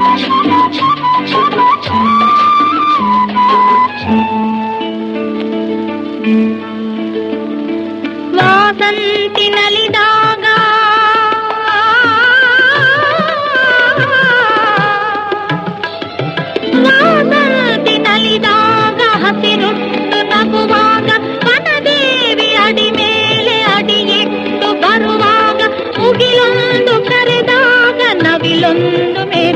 thank you.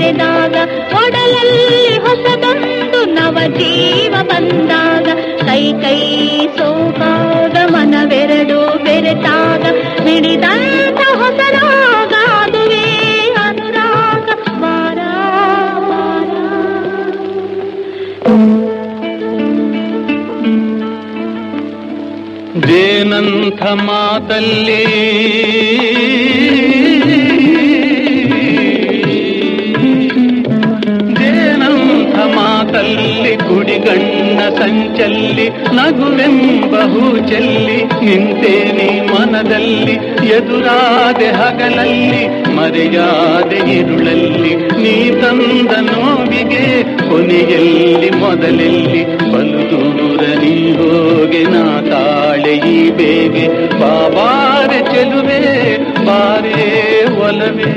ನವಿಲೊಂದು ಮೆರೆದಾಗ ಒಡಲಲ್ಲಿ ಹೊಸದೊಂದು ನವ ಜೀವ ಬಂದಾಗ ಕೈ ಕೈ ಸೋಕಾಗ ಮನವೆರಡು ಬೆರೆತಾಗ ಮಿಡಿದಂತ ಹೊಸರಾಗ ಅದುವೇ ಅನುರಾಗ ಬಾರ ಬಾರ. ಜೇನಂಥ ಮಾತಲ್ಲಿ ಕುಡಿಗಣ್ಣ ಸಂಚಲ್ಲಿ ನಗುವೆಂಬಹು ಚೆಲ್ಲಿ ನಿಂತೇನಿ ಮನದಲ್ಲಿ ಎದುರಾದೆ ಹಗಲಲ್ಲಿ ಮರೆಯಾದೆ ಇರುಳಲ್ಲಿ ನೀ ತಂದ ನೋವಿಗೆ ಕೊನೆಯಲ್ಲಿ ಮೊದಲೆಲ್ಲಿ ಬಲು ದೂರ ನೀ ಹೋಗೆ ನಾ ತಾಳೆ ಈ ಬೇಗೆ. ಬಾಬಾರೆ ಚೆಲುವೆ, ಬಾರೇ ಒಲವೇ,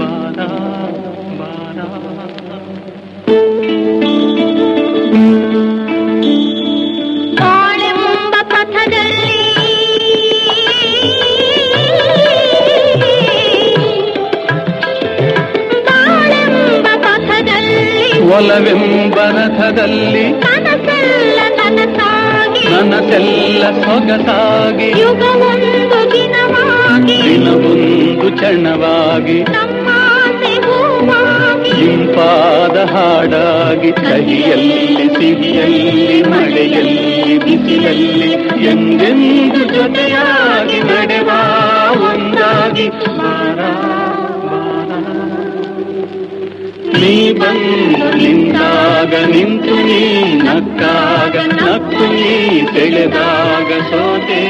ಬಾರ ಬಾರ. ಪಥದಲ್ಲಿ ಒಲವೆಂಬ ರಥದಲ್ಲಿ ಕನಸೆಲ್ಲ ನನಸಾಗಿ ನನಸೆಲ್ಲ ಸೊಗಸಾಗಿ ಯುಗವೊಂದು ದಿನವೊಂದು ಕ್ಷಣವಾಗಿ ಇಂಪಾದ ಹಾಡಾಗಿ ಕಹಿಯಲ್ಲಿ ಸಿಹಿಯಲ್ಲಿ ಮಳೆಯಲ್ಲಿ ಬಿಸಿಲಲ್ಲಿ ಎಂದೆಂದು ಜೊತೆಯಾಗಿ ನಡೆವ ಒಂದಾಗಿ ನೀ ಬಂದು ನಿಂತಾಗ ನಿಂತು ನೀ ನಕ್ಕಾಗ ನಕ್ಕು ನೀ ತಿಳಿದಾಗ ಸೋತೇ